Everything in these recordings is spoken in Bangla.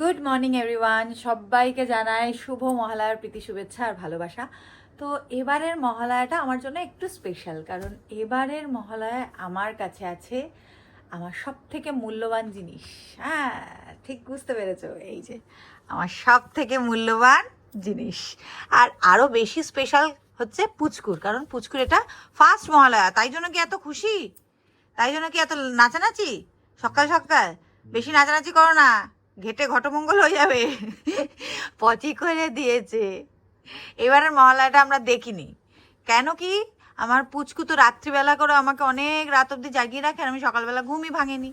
গুড মর্নিং এভরিওয়ান সবাইকে জানাই শুভ মহালয়ার প্রীতি, শুভেচ্ছা আর ভালোবাসা। তো এবারের মহালয়াটা আমার জন্য একটু স্পেশাল কারণ এবারের মহালয়ায় আমার কাছে আছে আমার সব থেকে মূল্যবান জিনিস। হ্যাঁ ঠিক বুঝতে পেরেছ? এই যে, আমার সব থেকে মূল্যবান জিনিস। আর আরও বেশি স্পেশাল হচ্ছে পুচকুর, কারণ পুচকুর এটা ফার্স্ট মহালয়া। তাই জন্য কি এত খুশি? তাই জন্য কি এত নাচানাচি? সকাল সকাল, বেশি নাচানাচি করো না। ঘেটে ঘটমঙ্গল হয়ে যাবে। পচি করে দিয়েছে। এবারের মহালয়াটা আমরা দেখিনি। কেন কি? আমার পুচকু তো রাত্রিবেলা করে আমাকে অনেক রাত অবধি জাগিয়ে রাখে আর আমি সকালবেলা ঘুমই ভাঙেনি।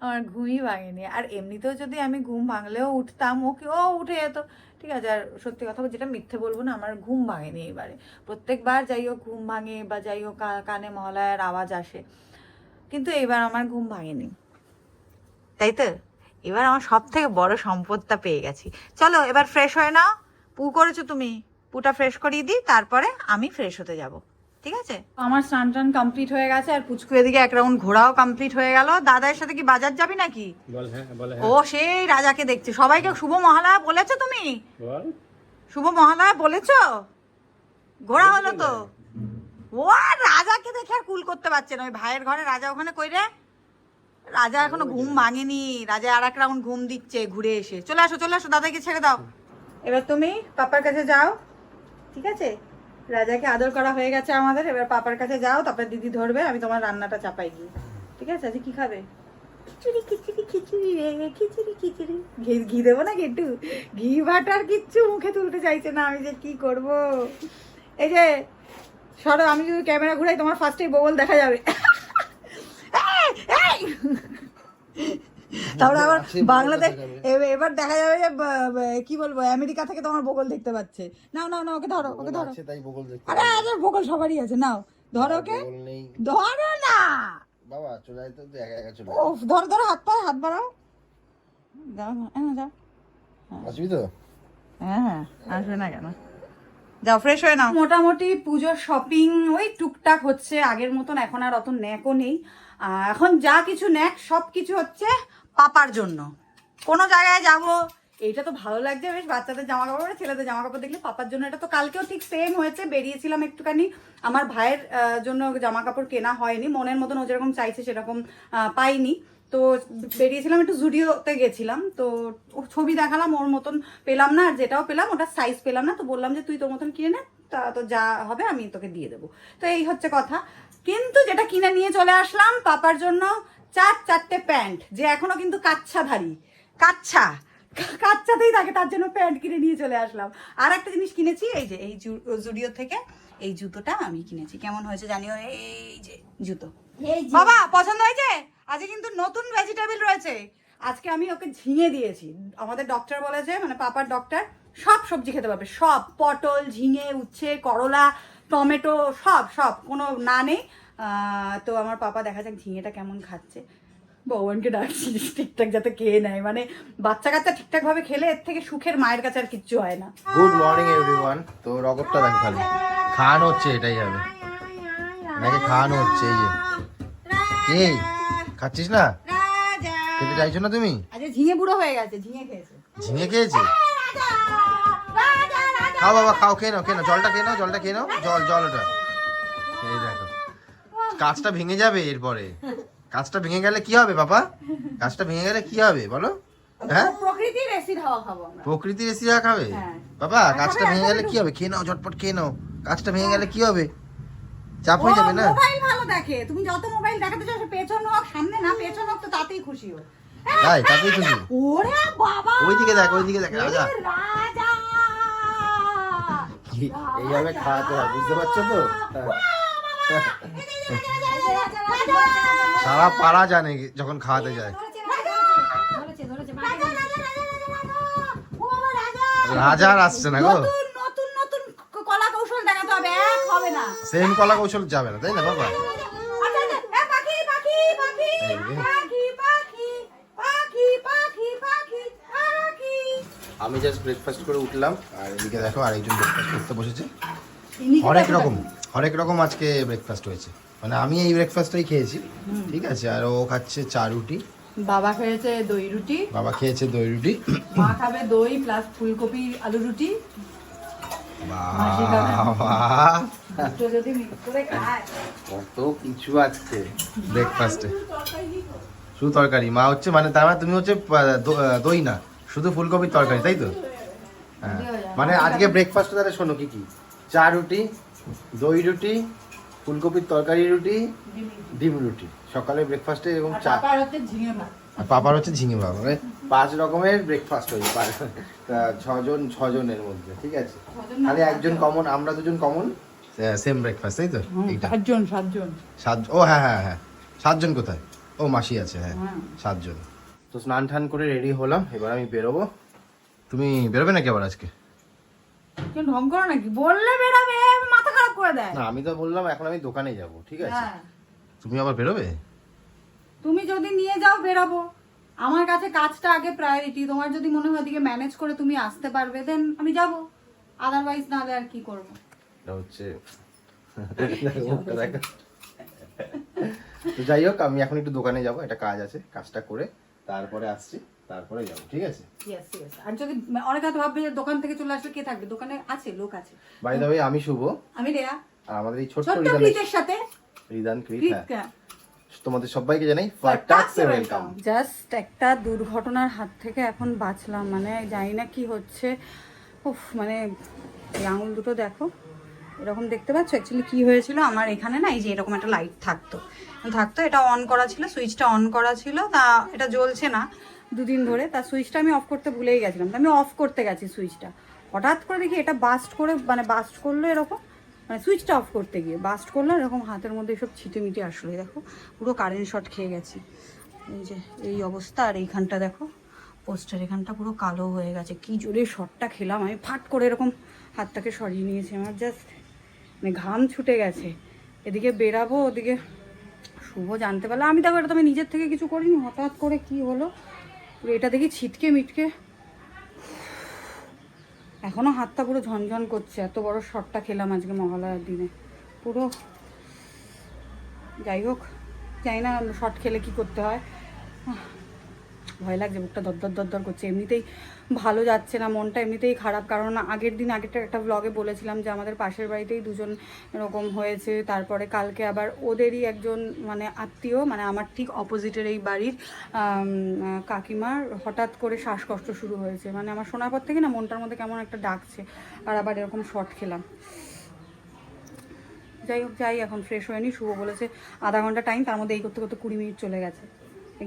আমার ঘুমই ভাঙেনি। আর এমনিতেও যদি আমি ঘুম ভাঙলেও উঠতাম ওকে ও উঠে যেত। ঠিক আছে আর সত্যি কথা যেটা মিথ্যে বলব না আমার ঘুম ভাঙেনি এবারে। প্রত্যেকবার যাই হোক ঘুম ভাঙে বা যাই হোক কানে মহালয়ার আওয়াজ আসে। কিন্তু এবার আমার ঘুম ভাঙেনি। তাই তো? এবার আমার সব থেকে বড় সম্পদটা পেয়ে গেছি। চলো এবার ফ্রেশ হয়ে নাও। পু করেছ তুমি। পুটা ফ্রেশ করিয়ে দিই তারপরে আমি ফ্রেশ হতে যাব। ঠিক আছে? আমার স্নান টান কমপ্লিট হয়ে গেছে আর পুচকু এদিকে এক রাউন্ড ঘোরাও কমপ্লিট হয়ে গেল। দাদার সাথে কি বাজার যাবি নাকি? বল হ্যাঁ বল ও সেই রাজাকে দেখছে। সবাইকে শুভ মহালয়া বলেছ তুমি? শুভ মহালয়া বলেছ? ঘোরা হলো তো। ও আর রাজাকে দেখে আর কুল করতে পারছে না। ওই ভাইয়ের ঘরে রাজা ওখানে কই রে? রাজা এখনও ঘুম ভাঙেনি। রাজা আর এক রাউন্ড ঘুম দিচ্ছে, ঘুরে এসে। চলে আসো চলে আসো, দাদাকে ছেড়ে দাও। এবার তুমি পাপার কাছে যাও, ঠিক আছে? রাজাকে আদর করা হয়ে গেছে আমাদের, এবার পাপার কাছে যাও, তারপর দিদি ধরবে, আমি তোমার রান্নাটা চাপাই গিয়ে। ঠিক আছে, আজকে কি খাবে? খিচুড়ি খিচুড়ি খিচুড়ি রে, খিচুড়ি খিচুড়ি। ঘি ঘি দেবো না একটু? ঘি বাটার কিচ্ছু মুখে তুলতে চাইছে না, আমি যে কি করব? এই যে, সরো, আমি যদি ক্যামেরা ঘুরাই, তোমার ফার্স্টেই বগল দেখা যাবে। তারপরে আবার বাংলাদেশ এবার দেখা যাবে যে কি বলব আমেরিকা থেকে তোমার বগল দেখতে পাচ্ছে। নাও নাও নাও ওকে ধরো ওকে ধরো। আছে তাই বগল দেখতে আরে আরে বগল সবারই আছে নাও। ধরো ওকে। ধরো না! বাবা চলে তো তুই একা একা চলে ও ধরো ধরো হাত পা হাত বাড়াও। যাও হ্যাঁ যাও। আয়। আসবি তো? হ্যাঁ আসবে না কেন? যাও ফ্রেশ হয়ে নাও। মোটামুটি পুজোর শপিং ওই টুকটাক হচ্ছে আগের মতন এখন আর অত ন্যাকও নেই। এখন যা কিছু ন্যাক সব কিছু হচ্ছে পাপার জন্য। কোনো জায়গায় যাব, এইটা তো ভালো লাগছে বেশ, বাচ্চাদের জামা কাপড় ছেলেদের জামা কাপড় দেখলে পাপার জন্য। এটা তো কালকেও ঠিক সেম হয়েছে, বেরিয়েছিলাম একটুখানি। আমার ভাইয়ের জন্য জামা কাপড় কেনা হয়নি, মনের মতন ও যেরকম চাইছে সেরকম পাইনি। তো বেরিয়েছিলাম একটু জুডিওতে গেছিলাম, তো ছবি দেখালাম ওর মতন পেলাম না, আর যেটাও পেলাম ওটা সাইজ পেলাম না, তো বললাম যে তুই তোর মতন কিনে নে, তা তো যা হবে আমি তোকে দিয়ে দেবো। তো এই হচ্ছে কথা। কিন্তু যেটা কিনে নিয়ে চলে আসলাম পাপার জন্য চার চারটে প্যান্ট যে এখনও কিন্তু কাচ্ছাধারী। কাচ্ছা কাচ্চাতেই থাকে তার জন্য প্যান্ট কিনে নিয়ে চলে আসলাম। আর একটা জিনিস কিনেছি এই যে এই জুডিও থেকে এই জুতোটা আমি কিনেছি। কেমন হয়েছে জানিও? এই যে জুতো। বাবা পছন্দ হয়েছে? আজকে কিন্তু নতুন ভেজিটেবল রয়েছে। আজকে আমি ওকে ঝিঙে দিয়েছি। আমাদের ডক্টর বলেছে মানে পাপার ডক্টর সব সবজি খেতে পারবে। সব পটল ঝিঙে উচ্ছে করলা টমেটো সব সব কোনো না নেই। তো আমার পাপা দেখা যাক ঝিঙেটা কেমন খাচ্ছে। ভগবানকে ডাকছি ঠিকঠাক যাতে খেয়ে নেয়। মানে বাচ্চা কাচ্চা ঠিকঠাক ভাবে খেলে এর থেকে সুখের মায়ের কাছে আর কিচ্ছু হয় না। গুড মর্নিং এভরিওয়ান তো রকটটা দেখো খালি। খাওয়ানো হচ্ছে এটাই হবে। নাকি খাওয়ানো হচ্ছে এই কে? খাচ্ছিস না? খেতে চাইছো না তুমি? আজকে ঝিঙে বুড়ো হয়ে গেছে ঝিঙে খেয়েছে। ঝিঙে খেয়েছে? খাও বাবা খাও খেয়ে নাও খেয়ে নাও। জলটা খেয়ে নাও জলটা খেয়ে নাও। জল জল ওটা। দেখো। কাজটা ভেঙে যাবে এরপরে। কাজটা ভেঙে গেলে কি হবে বাবা? কাজটা ভেঙে গেলে কি হবে বলো? হ্যাঁ? প্রকৃতির এসিড হাওয়া খাব আমরা। প্রকৃতির এসিরা খাবে? হ্যাঁ। বাবা কাজটা ভেঙে গেলে কি হবে? খেয়ে নাও ঝটপট খেয়ে নাও। কাজটা ভেঙে গেলে কি হবে? চাপ হয়ে যাবে না? মোবাইল ভালো দেখে। তুমি যত মোবাইল দেখাতে চাও পেছন হোক সামনে না পেছন হোক তো তাতেই খুশি হোক তাই তাতেই খুশি। ওরে বাবা! ওইদিকে দেখ ওইদিকে দেখ রাজা। রাজা! এইভাবে খাওয়াতে হয় বুঝতে পারছ তো? সারা পাড়া জানে যখন খাওয়াতে যায়। রাজার আসছে না গো। নতুন নতুন নতুন কলা কৌশল দেখাতে হবে এক হবে না। সেম কলা কৌশল যাবে না তাই না বাবা? আমি জাস্ট ব্রেকফাস্ট করে উঠলাম আর এদিকে দেখো আরেকজন ব্রেকফাস্ট করতে বসেছে। ইনি কি হরেক দেখো? রকম। হরেক রকম আজকে ব্রেকফাস্ট হয়েছে। মানে আমি এই ব্রেকফাস্টটাই খেয়েছি ঠিক আছে? আর ও খাচ্ছে চা রুটি। বাবা খেয়েছে দই রুটি। বাবা খেয়েছে দই রুটি। মা খাবে দই প্লাস ফুলকপি আলু রুটি। কত কিছু আজকে ব্রেকফাস্টে শুধু তরকারি। মা হচ্ছে মানে তার মানে তুমি হচ্ছে দই না। শুধু ফুলকপির তরকারি তাই তো? হ্যাঁ মানে আজকে ব্রেকফাস্টে তাহলে শোনো কি কি? চা রুটি দই রুটি ফুলকপির তরকারি রুটি ডিম রুটি। সকালে ব্রেকফাস্টে এবং চা। পাপার হচ্ছে ঝিঙে আর পাপার হচ্ছে ঝিঙে বাবা মানে পাঁচ রকমের ব্রেকফাস্ট হই পাঁচ- ছজন ছজনের মধ্যে ঠিক আছে? খালি একজন কমন আমরা দুজন কমন সেম ব্রেকফাস্ট তাই তো? সাতজন সাতজন। সাত ও হ্যাঁ হ্যাঁ হ্যাঁ। সাতজন কোথায়? ও মাসি আছে হ্যাঁ হ্যাঁ। সাতজন। তো স্নান টান করে রেডি হলাম এবার আমি বেরোবো। তুমি বেরোবে নাকি আবার আজকে? কেন ঢং করো নাকি? বললে বেরাবে মাথা খারাপ করে দেয় না আমি তো বললাম এখন আমি দোকানে যাব ঠিক আছে? হ্যাঁ। তুমি আবার বেরোবে? তুমি যদি নিয়ে যাও বেরাবো। আমার কাছে কাজটা আগে প্রায়োরিটি তোমার যদি মনে হয় দিকে ম্যানেজ করে তুমি আসতে পারবে দেন আমি যাব। আদারওয়াইজ নাহলে আর কি করব? এটা হচ্ছে তো যাই হোক আমি এখন একটু দোকানে যাব একটা কাজ আছে কাজটা করে তারপরে আসছি তারপরে যাব ঠিক আছে? ইয়েস ইয়েস আর যদি অনেক হয়তো ভাববে দোকান থেকে চলে আসলে কে থাকবে? দোকানে আছে লোক আছে। বাই দ্য ওয়ে আমি শুভ। আমি রেয়া। আর আমাদের এই ছোট্ট ছোট্ট রিদান ক্রিতের সাথে রিদান ক্রিত হ্যাঁ। তোমাদের সবাইকে জানাই ফাটাক্সে ওয়েলকাম জাস্ট একটা দুর্ঘটনার হাত থেকে এখন বাঁচলাম মানে জানি না কি হচ্ছে। উফ মানে এই আঙুল দুটো দেখো এরকম দেখতে পাচ্ছ? অ্যাকচুয়ালি কি হয়েছিল? আমার এখানে না এই যে এরকম একটা লাইট থাকতো। থাকতো এটা অন করা ছিল সুইচটা অন করা ছিল তা এটা জ্বলছে না দুদিন ধরে। তা সুইচটা আমি অফ করতে ভুলেই গেছিলাম। তা আমি অফ করতে গেছি সুইচটা হঠাৎ করে দেখি এটা বাস্ট করে মানে বাস্ট করল এরকম। মানে সুইচটা অফ করতে গিয়ে বাস্ট করলাম, এরকম হাতের মধ্যে সব ছিটে মিটে আসলো দেখো, পুরো কারেন্ট শট খেয়ে গেছে। এই যে, এই অবস্থা, আর এইখানটা দেখো পোস্টার এখানটা পুরো কালো হয়ে গেছে। কি জোরে শটটা খেলাম, আমি ফাট করে এরকম হাতটাকে সরিয়ে নিয়েছি, আমার জাস্ট মানে ঘাম ছুটে গেছে। এদিকে বেরাবো, ওদিকে শুভ জানতে পারল আমি দেখো, এটা তো আমি নিজের থেকে কিছু করিনি, হঠাৎ করে কি হলো? এটা দেখি ছিটকে মিটকে এখনও হাতটা পুরো ঝনঝন করছে, এত বড় শটটা খেলাম আজকে মহালয়ার দিনে। পুরো যাই হোক, জানি না শট খেলে কি করতে হয়। ভয় লাগছে বুকটা দরদর দরদর করছে। এমনিতেই ভালো যাচ্ছে না, মনটা এমনিতেই খারাপ। কারণ আগের দিন আগেরটা একটা ব্লগে বলেছিলাম যে, আমাদের পাশের বাড়িতেই দুজন এরকম হয়েছে। তারপরে কালকে আবার ওদেরই একজন মানে আত্মীয় মানে আমার ঠিক অপোজিটের এই বাড়ির কাকিমার হঠাৎ করে শ্বাসকষ্ট শুরু হয়েছে। মানে আমার শোনার পর থেকে না মনটার মধ্যে কেমন একটা ডাকছে, আর আবার এরকম শর্ট খেলাম। যাই হোক, যাই, এখন ফ্রেশ হয়নি, শুভ বলেছে। আধা ঘণ্টা টাইম তার মধ্যে এই করতে করতে কুড়ি মিনিট চলে গেছে।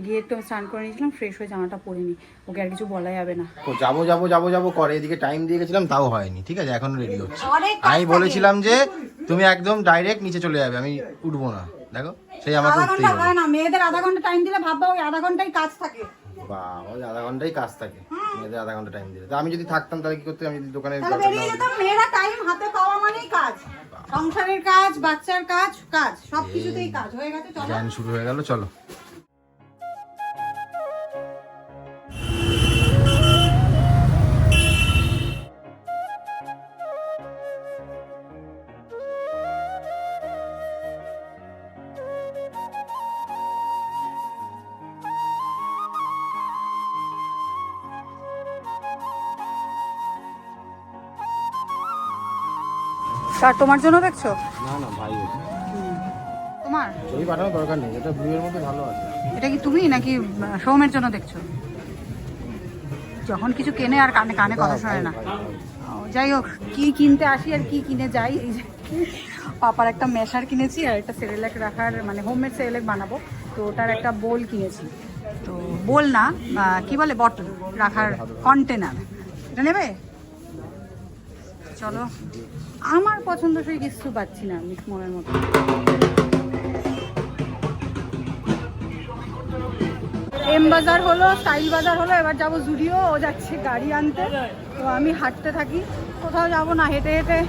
গিয়ে একটু আমি স্নান করে নিয়েছিলাম ফ্রেশ হয়ে জামাটা পরে নি। ওকে আর কিছু বলা যাবে না। তো যাব যাব যাব যাব করে এদিকে টাইম দিয়ে গেছিলাম তাও হয়নি ঠিক আছে? এখন রেডি হচ্ছে। আমি বলেছিলাম যে তুমি একদম ডাইরেক্ট নিচে চলে যাবে আমি উঠবো না। দেখো সেই আমাকে আধা উঠতেই হবে। না মেয়েদের আধা ঘণ্টা টাইম দিলে ভাববা ওই আধা ঘন্টাই কাজ থাকে। বাহ ওই আধা ঘন্টাই কাজ থাকে মেয়েদের আধা ঘণ্টা টাইম দিলে। তা আমি যদি থাকতাম তাহলে কি করতে আমি যদি দোকানে মেয়েরা টাইম হাতে পাওয়া মানেই কাজ। সংসারের কাজ বাচ্চার কাজ কাজ সব কিছুতেই কাজ। হয়ে গেছে চলো। জ্ঞান শুরু হয়ে গেল চলো। আর তোমার জন্য দেখছ? না না ভাই। তোমার? ছবি পাঠানোর দরকার নেই এটা ব্লুয়ের মধ্যে ভালো আছে। এটা কি তুমি নাকি সৌমের জন্য দেখছ? যখন কিছু কেনে আর কানে কানে কথা শোনে না। যাই হোক কি কিনতে আসি আর কি কিনে যাই এই যে পাপার একটা মেশার কিনেছি আর একটা সেরেলাক রাখার মানে হোমমেড সেরেলাক বানাবো। তো ওটার একটা বোল কিনেছি। তো বোল না কি বলে বটল রাখার কন্টেনার এটা নেবে? চলো। আমার পছন্দ সেই কিছু পাচ্ছি না মিট মনের মতো। এম বাজার হলো, স্টাইল বাজার হলো, এবার যাব জুডিও, ও যাচ্ছে গাড়ি আনতে। তো আমি হাঁটতে থাকি। কোথাও যাব না, হেঁটে হেঁটে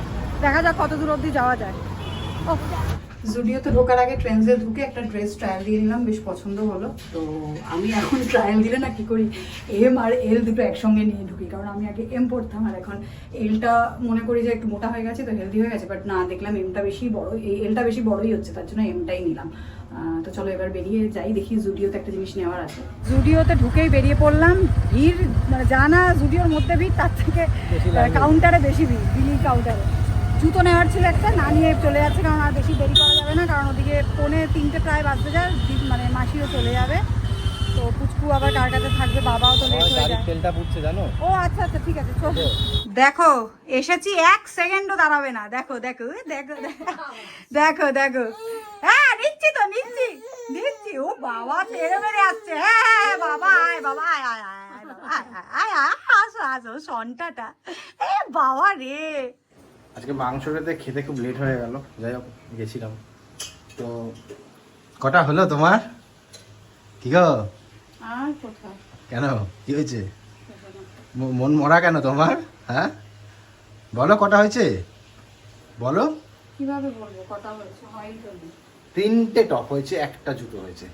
দেখা যাক কত দূর অবধি যাওয়া যায়। ও জুডিওতে ঢোকার আগে ট্রেন্সে ঢুকে একটা ড্রেস ট্রায়াল দিয়ে নিলাম বেশ পছন্দ হলো। তো আমি এখন ট্রায়াল দিলে না কি করি এম আর এল দুটো একসঙ্গে নিয়ে ঢুকি কারণ আমি আগে এম পড়তাম আর এখন এলটা মনে করি যে একটু মোটা হয়ে গেছে তো হেলদি হয়ে গেছে বাট না দেখলাম এমটা বেশি বড় এই এলটা বেশি বড়ই হচ্ছে তার জন্য এমটাই নিলাম। তো চলো এবার বেরিয়ে যাই দেখি জুডিওতে একটা জিনিস নেওয়ার আছে। জুডিওতে ঢুকেই বেরিয়ে পড়লাম ভিড় মানে জানা জুডিওর মধ্যে ভিড় তার থেকে কাউন্টারে বেশি ভিড় বিলিং কাউন্টারে জুতো নেওয়ার ছিল একটা না নিয়ে চলে যাচ্ছে কারণ আর বেশি দেরি করা যাবে না কারণ ওদিকে পৌনে তিনটে প্রায় বাজতে যায় মানে মাসিও চলে যাবে তো পুচকু আবার কার কাছে থাকবে বাবাও তো লেট হয়ে যায় তেলটা পুড়ছে জানো ও আচ্ছা আচ্ছা ঠিক আছে চল দেখো এসেছি এক সেকেন্ডও দাঁড়াবে না দেখো দেখো দেখো দেখো, দেখো হ্যাঁ নিচ্ছি তো নিচ্ছি নিচ্ছি ও বাবা তেড়ে মেরে আসছে হ্যাঁ হ্যাঁ, হ্যাঁ, বাবা আয় বাবা আয় আয় আয় আয় আয় আয় আসো আসো সন্টাটা এ বাবা রে আজকে মাংসটাতে খেতে খুব লেট হয়ে গেল যাই হোক গেছিলাম। তো কটা হলো তোমার? কি গো? কেন? কি হয়েছে? মন মরা কেন তোমার? হ্যাঁ? বলো কটা হয়েছে? বলো। কীভাবে বলব? কথা হয়েছে। তিনটে টপ হয়েছে একটা জুতো হয়েছে।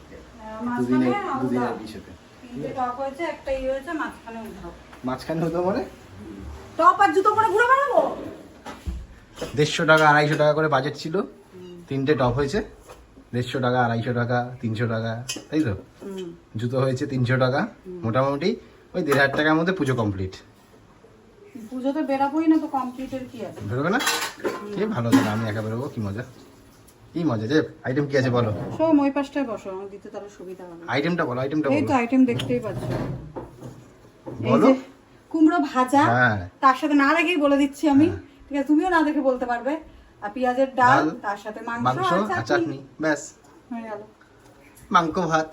দুদিনের মাঝখানে দুদিনের বিষয়তে তিনটে টপ হয়েছে একটা ইয়ে হয়েছে মাঝখানে মাঝখানে হতো মানে? টপ আর জুতো পরে ঘুরে বেড়াবো? দেড়শো টাকা আড়াইশো টাকা করে বাজেট ছিল। তিনটে টপ হয়েছে। দেড়শো টাকা আড়াইশো টাকা তিনশো টাকা তাই তো? জুতো হয়েছে তিনশো টাকা মোটামুটি ওই দেড় হাজার টাকার মধ্যে পুজো কমপ্লিট পুজোতে বেরাবোই না তো কমপ্লিটের কি আছে? বেরোবে না? কি ভালো তাহলে আমি একা বেরোবো কি মজা? কি মজা যে আইটেম কি আছে বলো? সব ওই পাশটায় বসো আমার দিতে তাহলে সুবিধা হবে। আইটেমটা বলো আইটেমটা এই বলো। তো আইটেম দেখতেই পাচ্ছ। বলো। কুমড়ো ভাজা হ্যাঁ। তার সাথে না দেখেই বলে দিচ্ছি আমি। ঠিক আছে তুমিও না দেখে বলতে পারবে। আর পেঁয়াজের ডাল তার সাথে মাংস মাংস আর চাটনি। ব্যাস। হয়ে গেল। মাংস ভাত।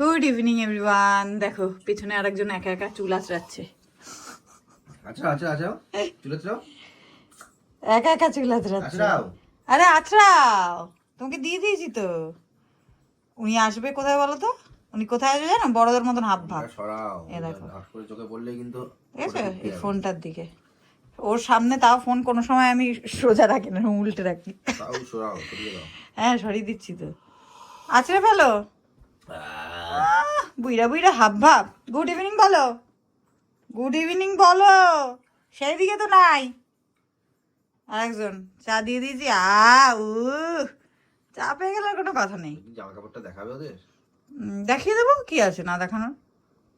গুড ইভিনিং এভরিওয়ান দেখো পিছনে আরেকজন একা একা চুল আঁচড়াচ্ছে। আচ্ছা আচ্ছা আচ্ছা চলে যাও একা একা চুল আঁচড়াচ্ছে। আরে আছড়াও তোমাকে দিয়ে দিয়েছি তো। উনি আসবে কোথায় বলো তো? উনি কোথায় আসবে জানো? বড়দের মতন হাব ভাব সরাও। এ দেখো। চোখে পড়লে কিন্তু ঠিক আছে? এই ফোনটার দিকে। ওর সামনে তাও ফোন কোনো সময় আমি সোজা রাখি না উল্টে রাখি। হ্যাঁ সরিয়ে দিচ্ছি তো। আছড়ে ফেলো? আহ, বুইরা বুইরা হাব ভাব। গুড ইভিনিং বলো। গুড ইভিনিং বলো। সেই দিকে তো নাই। আরেকজন চা দিয়ে দিয়েছি। আ উ চা পেয়ে গেলে কোনো কথা নেই। জামা কাপড়টা দেখাবে ওদের? দেখিয়ে দেবো কি আছে না দেখানোর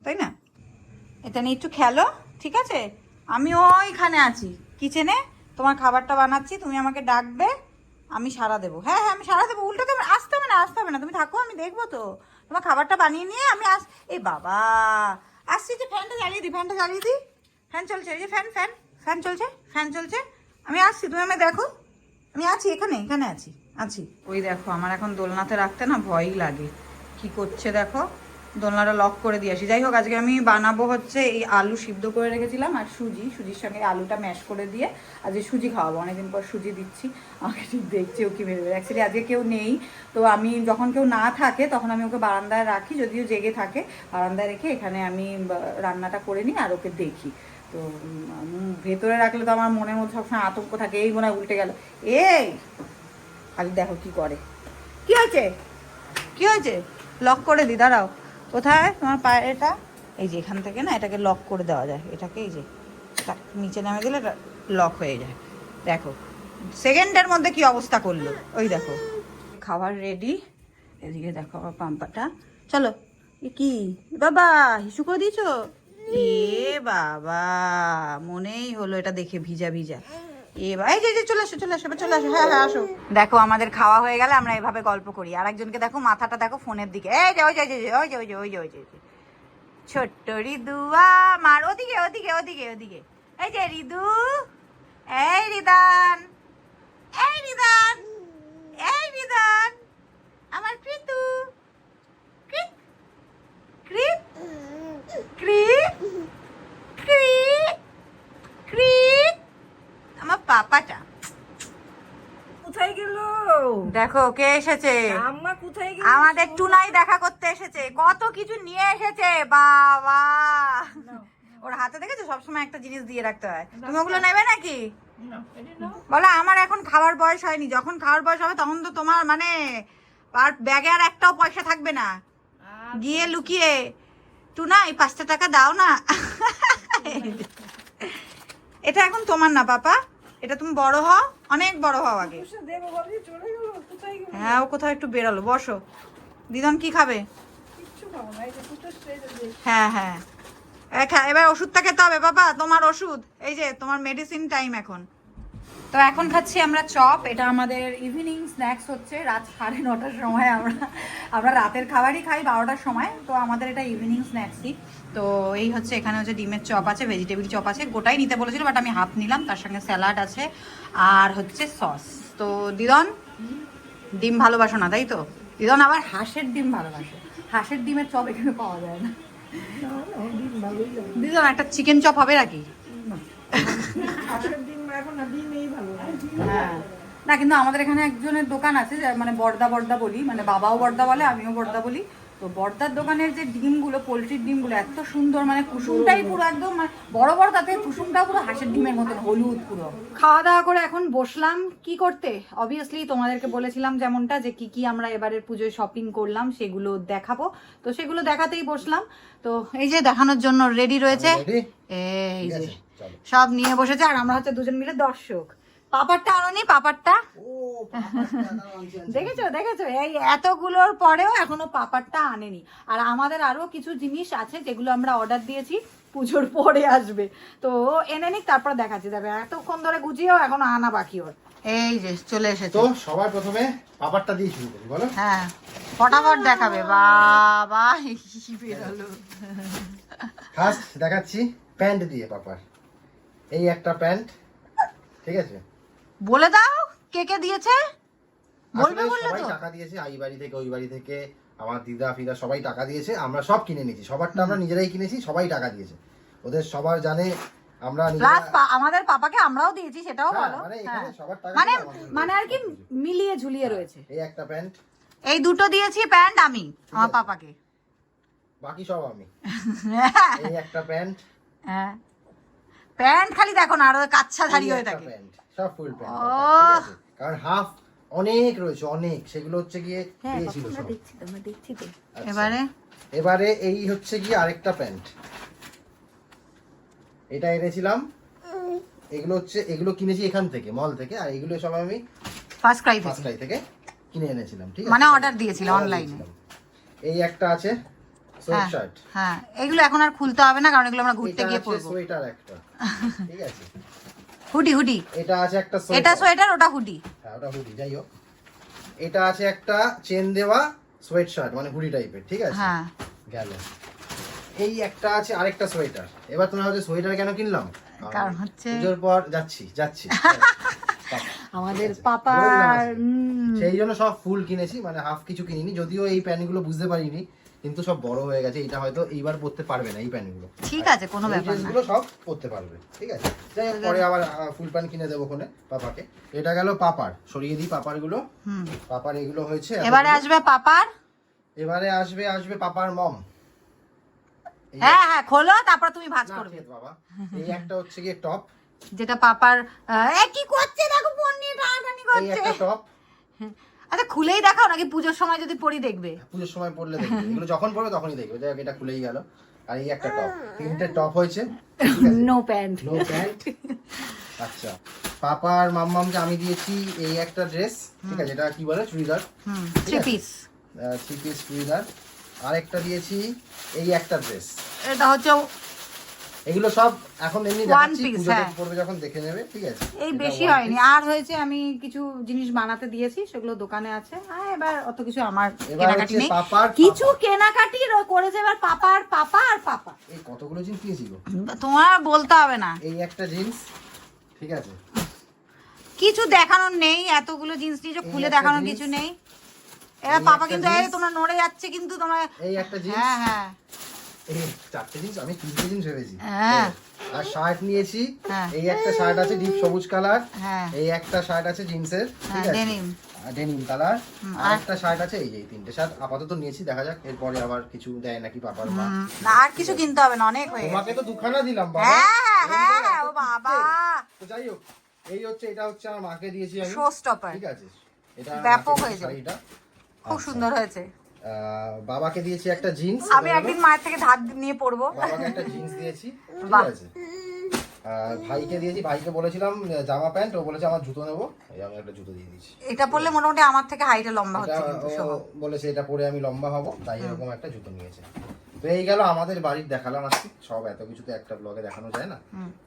তাই না? এটা নিয়ে একটু খেলো ঠিক আছে? আমি ওইখানে আছি কিচেনে তোমার খাবারটা বানাচ্ছি, তুমি আমাকে ডাকবে, আমি সারা দেবো। হ্যাঁ হ্যাঁ আমি সারা দেবো উল্টো তো আসতে হবে না, আসতে হবে না। তুমি থাকো, আমি দেখব তো। তোমার খাবারটা বানিয়ে নিয়ে আমি আস এই বাবা, আসছি যে ফ্যানটা জ্বালিয়ে দিই, ফ্যানটা জ্বালিয়ে দিই। ফ্যান চলছে, এই যে ফ্যান ফ্যান ফ্যান চলছে ফ্যান চলছে। আমি আসছি, তুমি আমায় দেখো। আমি আছি এখানে এখানে আছি আছি। ওই দেখো, আমার এখন দোলনাতে রাখতে না ভয়ই লাগে। কি করছে দেখো? দোলনাটা লক করে দিয়ে আসি। যাই হোক, আজকে আমি বানাবো হচ্ছে এই আলু সিদ্ধ করে রেখেছিলাম আর সুজি। সুজির সঙ্গে আলুটা ম্যাশ করে দিয়ে আজকে সুজি খাওয়াবো। অনেকদিন পর সুজি দিচ্ছি। আমাকে ঠিক দেখছে ও কি ভেবে অ্যাকচুয়ালি আজকে কেউ নেই। তো আমি যখন কেউ না থাকে, তখন আমি ওকে বারান্দায় রাখি, যদিও জেগে থাকে। বারান্দায় রেখে এখানে আমি রান্নাটা করে নিই আর ওকে দেখি। তো ভেতরে রাখলে তো আমার মনের মধ্যে সবসময় আতঙ্ক থাকে। এই মনে হয় উল্টে গেল। এই! খালি দেখো কি করে। কি হয়েছে? কি হয়েছে? লক করে দি, দাঁড়াও। কোথায়? তোমার পায়ে এটা? এই যে এখান থেকে না, এটাকে লক করে দেওয়া যায়। এটাকে এই যে নিচে নামে দিলে লক হয়ে যায়। দেখো সেকেন্ডের মধ্যে কি অবস্থা করল? ওই দেখো, খাবার রেডি এদিকে দেখো আমার পাম্পাটা। চলো কি? বাবা, হিসু করে দিয়েছ? এ বাবা, মনেই হলো এটা দেখে ভিজা ভিজা। এবার এই যে চলে আসো চলে আসো চলে আসো হ্যাঁ হ্যাঁ দেখো, আমাদের খাওয়া হয়ে গেলে আমরা এভাবে গল্প করি। আর একজনকে দেখো, মাথাটা দেখো, ফোনের দিকে। এই যে, ওই যে ওই যে ওই যে ওই যে ওই যে ছোট্ট রিদুয়া মার ওদিকে ওদিকে ওদিকে ওদিকে। এই যে, রিদু। এই রিদান। এই রিদান। এই রিদান। আমার কৃতু। কৃত কৃত কৃত কৃত আমার পাপাটা কোথায় গেল? দেখো কে এসেছে? আম্মা কোথায় গেল? আমাদের টুনাই দেখা করতে এসেছে। কত কিছু নিয়ে এসেছে বাবা! ওর হাতে দেখেছ? সবসময় একটা জিনিস দিয়ে রাখতে হয়। তুমি ওগুলো নেবে নাকি? বলো আমার এখন খাওয়ার বয়স হয়নি। যখন খাওয়ার বয়স হবে তখন তো তোমার মানে আর ব্যাগে আর একটাও পয়সা থাকবে না। গিয়ে লুকিয়ে টুনাই পাঁচটা টাকা দাও না। এটা এখন তোমার না পাপা এটা তুমি বড় হও অনেক বড় হও আগে। হ্যাঁ ও কোথাও একটু বেরালো বসো। দিদন কি খাবে? হ্যাঁ হ্যাঁ। এবার ওষুধটা খেতে হবে বাবা তোমার ওষুধ। এই যে তোমার মেডিসিন টাইম এখন। তো এখন খাচ্ছি আমরা চপ এটা আমাদের ইভিনিং স্ন্যাক্স হচ্ছে রাত সাড়ে নটার সময় আমরা আমরা রাতের খাবারই খাই বারোটার সময় তো আমাদের এটা ইভিনিং স্ন্যাক্সই তো এই হচ্ছে এখানে হচ্ছে ডিমের চপ আছে ভেজিটেবিল চপ আছে গোটাই নিতে বলেছিল বাট আমি হাফ নিলাম তার সঙ্গে স্যালাড আছে আর হচ্ছে সস তো দিদন ডিম ভালোবাসো না তাই তো? দিদন আবার হাঁসের ডিম ভালোবাসে হাঁসের ডিমের চপ এখানে পাওয়া যায় না। দিদন একটা চিকেন চপ হবে নাকি? হ্যাঁ। না কিন্তু আমাদের এখানে একজনের দোকান আছে যে মানে বর্দা বর্দা বলি মানে বাবাও বর্দা বলে আমিও বর্দা বলি। তো বর্দার দোকানের যে ডিমগুলো পোলট্রির ডিমগুলো এত সুন্দর মানে কুসুমটাই পুরো একদম মানে বড় বড় তাতে কুসুমটাও পুরো হাঁসের ডিমের মতন হলুদ পুরো। খাওয়া দাওয়া করে এখন বসলাম কি করতে? অবভিয়াসলি তোমাদেরকে বলেছিলাম যেমনটা যে কি কি আমরা এবারের পুজোয় শপিং করলাম সেগুলো দেখাবো। তো সেগুলো দেখাতেই বসলাম। তো এই যে দেখানোর জন্য রেডি রয়েছে। এই যে। সব নিয়ে বসেছে আর আমরা হচ্ছে দুজন মিলে দর্শক। পাপারটা আনোনি পাপারটা? দেখেছ দেখেছ? এই এতগুলোর পরেও এখনও পাপারটা আনেনি। আর আমাদের আরও কিছু জিনিস আছে যেগুলো আমরা অর্ডার দিয়েছি পুজোর পরে আসবে। তো এনে নিক তারপর দেখাচ্ছি। তবে এতক্ষণ ধরে গুছিয়েও এখনও আনা বাকি ওর। এই যে চলে এসেছে। তো সবার প্রথমে পাপারটা দিয়ে শুরু করি বলো। হ্যাঁ ফটাফট দেখাবে। বাবা কি বেরোলো। ফার্স্ট দেখাচ্ছি প্যান্ট দিয়ে পাপার। এই একটা প্যান্ট ঠিক আছে? বলে দাও কে কে দিয়েছে। বলবে বললে তো। টাকা দিয়েছে আই বাড়ি থেকে ওই বাড়ি থেকে আমার দিদা ফিদা সবাই টাকা দিয়েছে আমরা সব কিনে নিয়েছি সবারটা আমরা নিজেরাই কিনেছি সবাই টাকা দিয়েছে। ওদের সবার জানে আমরা প্লাস আমাদের পাপাকে আমরাও দিয়েছি সেটাও ভালো। বলো মানে হ্যাঁ। মানে মানে আর কি মিলিয়ে ঝুলিয়ে রয়েছে। এই একটা প্যান্ট। এই দুটো দিয়েছি প্যান্ট আমি আমার পাপাকে। বাকি সব আমি। এই একটা প্যান্ট। হ্যাঁ। প্যান্ট খালি দেখো না আরও কাচ্ছা ধারি হয়ে থাকে। সব ফুল প্যান্ট কারণ হাফ অনেক রয়েছে অনেক। সেগুলো হচ্ছে গিয়ে হ্যাঁ পেয়েছিল সব। দেখছি তো দেখছি তো। আচ্ছা। এবারে? এবারে এই হচ্ছে গিয়ে আরেকটা প্যান্ট। এটা এনেছিলাম। এগুলো হচ্ছে এগুলো কিনেছি এখান থেকে মল থেকে আর এগুলো সব আমি ফার্স্ট ক্রাই থেকে। পাঁচটাই থেকে কিনে এনেছিলাম ঠিক আছে? মানে অর্ডার দিয়েছিলে Order এই একটা আছে সোয়েট হ্যাঁ শার্ট হ্যাঁ। এগুলো এখন আর খুলতে হবে না কারণ এগুলো আমরা ঘুরতে গিয়ে পরবো। সোয়েটার একটা। ঠিক আছে। Hoodie hoodie. এটা আছে একটা এটা সোয়েটার ওটা হুডি। হ্যাঁ ওটা হুডি যাই হোক। এটা আছে একটা চেন দেওয়া সোয়েট শার্ট মানে হুডি টাইপের ঠিক আছে? হ্যাঁ। গেল। এই একটা আছে আরেকটা সোয়েটার। এবার তোমরা হচ্ছে সোয়েটার কেন কিনলাম? কারণ হচ্ছে- পুজোর পর যাচ্ছি যাচ্ছি। আমাদের। উম, সেই জন্য সব ফুল কিনেছি মানে হাফ কিছু কিনিনি যদিও এই প্যান্টগুলো বুঝতে পারিনি। কিন্তু সব বড় হয়ে গেছে এটা হয়তো এইবার পরতে পারবে না এই প্যান্টগুলো। ঠিক আছে কোনো ব্যাপার না। ড্রেসগুলো সব পরতে পারবে ঠিক আছে? যাই হোক পরে আবার ফুল প্যান্ট কিনে দেবো ওখানে পাপাকে। এটা গেল পাপার সরিয়ে দিই পাপারগুলো হুম। পাপার এগুলো হয়েছে এবারে আসবে পাপার? এবারে আসবে আসবে পাপার মম। হ্যাঁ হ্যাঁ খোলো তারপর তুমি ভাজ করবে। বাবা। এই একটা হচ্ছে গিয়ে টপ। যেটা পাপার এ কি করছে? দেখো ফোন নিয়ে টানাটানি এই একটা টপ। আচ্ছা খুলেই দেখাও নাকি পুজোর সময় যদি পড়ি দেখবে? পুজোর সময় পড়লে দেখবে। এগুলো যখন পড়বে তখনই দেখবে। যাই এটা খুলেই গেল। আর এই একটা টপ তিনটে টপ হয়েছে। নো প্যান্ট নো প্যান্ট আচ্ছা। পাপা পাপার মাম্মামকে আমি দিয়েছি এই একটা ড্রেস ঠিক আছে এটা কি বলে? চুড়িদার। হুম three. Piece three piece churidar. আর একটা দিয়েছি এই একটা ড্রেস এটা হচ্ছে এগুলো সব এখন এমনি দেখাচ্ছি পুজোতে হ্যাঁ। পড়বে যখন দেখে নেবে ঠিক আছে? এই বেশি হয়নি। আর হয়েছে আমি কিছু জিনিস বানাতে দিয়েছি সেগুলো দোকানে আছে। আর এবার অত কিছু আমার কেনাকাটি নেই। কিছু কেনাকাটি করেছে এবার পাপার পাপা আর পাপা। এই কতগুলো জিনিস কিনেছি গো? তোমার বলতে হবে না। এই একটা জিন্স ঠিক আছে? কিছু দেখানোর নেই এতগুলো জিনিস নিয়ে এই খুলে দেখানোর কিছু নেই। এবার এই পাপা কিন্তু তোমরা নড়ে যাচ্ছে কিন্তু তোমরা এই একটা জিন্স। হ্যাঁ হ্যাঁ। চারটে জিনিস আমি তিনটে জিনিস ভেবেছি। হ্যাঁ। আর শার্ট নিয়েছি হ্যাঁ। এই একটা শার্ট আছে ডিপ সবুজ কালার হ্যাঁ। এই একটা শার্ট আছে জিন্সের ঠিক হ্যাঁ আছে ডেনিম কালার আর একটা শার্ট আছে এই যে তিনটে শার্ট আপাতত নিয়েছি দেখা যাক এরপরে আবার কিছু দেয় নাকি পাপার মা। আর কিছু কিনতে হবে না অনেক হয়ে তোমাকে তো দুখানা দিলাম বাবা। হ্যাঁ হ্যাঁ হ্যাঁ ও বাবা। তো যাই হোক এই হচ্ছে এটা হচ্ছে আমার মাকে দিয়েছি আমি। শো স্টপার ঠিক আছে? এটা ব্যাপক হয়েছে। শাড়িটা। খুব আচ্ছা। সুন্দর হয়েছে। বাবাকে দিয়েছি একটা জিন্স আমি একদিন মায়ের থেকে ধার নিয়ে পড়ব বাবাকে একটা জিন্স দিয়েছি ঠিক আছে আর ভাইকে দিয়েছি ভাইকে বলেছিলাম জামা প্যান্ট ও বলেছে আমার জুতো নেব আমি একটা জুতো দিয়ে দিয়েছি এটা পরলে মোটামুটি আমার থেকে হাইটে লম্বা হচ্ছে কিন্তু বলেছে এটা পরে আমি লম্বা হব তাই এরকম একটা জুতো নিয়েছে তো এই গেল আমাদের বাড়ির দেখালাম আজকে সব এত কিছু তো একটা ব্লগে দেখানো যায় না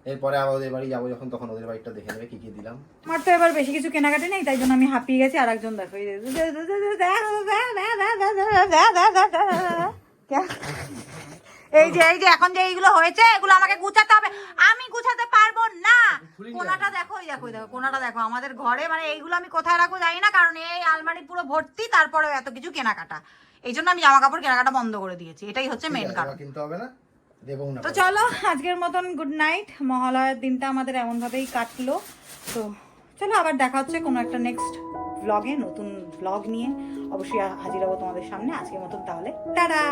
এরপরে আবার ওদের বাড়ি যাব যখন তখন ওদের বাড়িটা দেখে নেবে কি কি দিলাম আমার তো এবার বেশি কিছু কেনাকাটি নেই তাই জন্য আমি হাঁপিয়ে গেছি আর একজন দেখো যে- এই যে এই যে এখন যে এইগুলো হয়েছে এগুলো আমাকে গুছাতে হবে। আমি গুছাতে পারব না। কোনাটা দেখো এই দেখো দেখো কোনাটা দেখো। আমাদের ঘরে মানে এইগুলো আমি কোথায় রাখব জানি না কারণ এই আলমারি পুরো ভর্তি তারপরে এত কিছু কেনাকাটা। এই জন্য আমি জামা কাপড় কেনাকাটা বন্ধ করে দিয়েছি। এটাই হচ্ছে মেন কারণ। কিনতে হবে না? না তো চলো আজকের মতন গুড নাইট মহালয়ার দিনটা আমাদের এমনভাবেই কাটলো। তো চলো আবার দেখা হচ্ছে কোনো একটা নেক্সট ব্লগে নতুন ব্লগ নিয়ে অবশ্যই হাজির হব তোমাদের সামনে আজকের মতন তাহলে। টাটা!